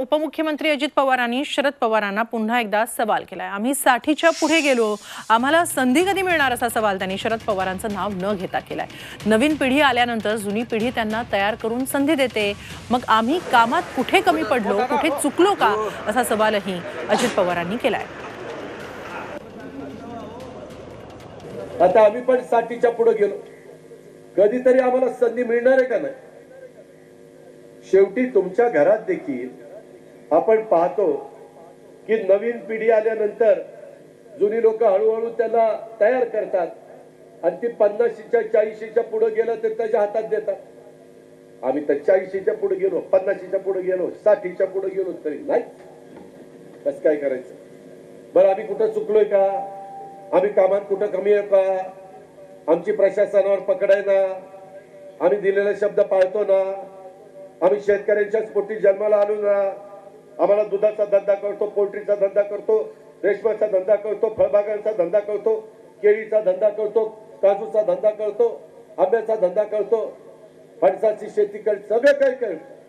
उपमुख्यमंत्री अजित पवारांनी शरद पवारांना पुन्हा एकदा सवाल केलाय. आम्ही साठीच्या पुढे गेलो. आम्हाला संधी कधी मिळणार असा सवाल त्यांनी शरद पवारांचं नाव न घेता केलाय. नवीन पिढी आल्यानंतर जुनी पिढी त्यांना तयार करून संधी देते. मग आम्ही कामात कुठे कमी पडलो कुठे चुकलो का असा सवालही अजित पवारांनी केलाय. आता आम्ही पण साठीच्या पुढे गेलो. कधीतरी आम्हाला संधी मिळणार आहे का नाही? शेवटी तुमच्या घरात देखील आपण पाहतो की नवीन पिढी आल्यानंतर जुनी लोक हळूहळू त्यांना तयार करतात. आणि ती पन्नाशीच्या चाळीशीच्या पुढे गेलं तर त्याच्या हातात देतात. आम्ही तर चाळीशीच्या पुढे गेलो पन्नाशीच्या पुढे गेलो साठीच्या पुढे गेलो तरी नाही. कस काय करायचं? बरं आम्ही कुठं चुकलोय का? आम्ही कामात कुठं कमी आहे का? आमची प्रशासनावर पकडाय ना? आम्ही दिलेला शब्द पाळतो ना? आम्ही शेतकऱ्यांच्याच पोटी जन्माला आलो ना? आम्हाला दुधाचा धंदा करतो पोल्ट्रीचा धंदा करतो रेशमाचा धंदा करतो फळबागांचा धंदा करतो केळीचा धंदा करतो काजूचा धंदा करतो आंब्याचा धंदा करतो फणसाची शेती करतो सगळं काही करतो.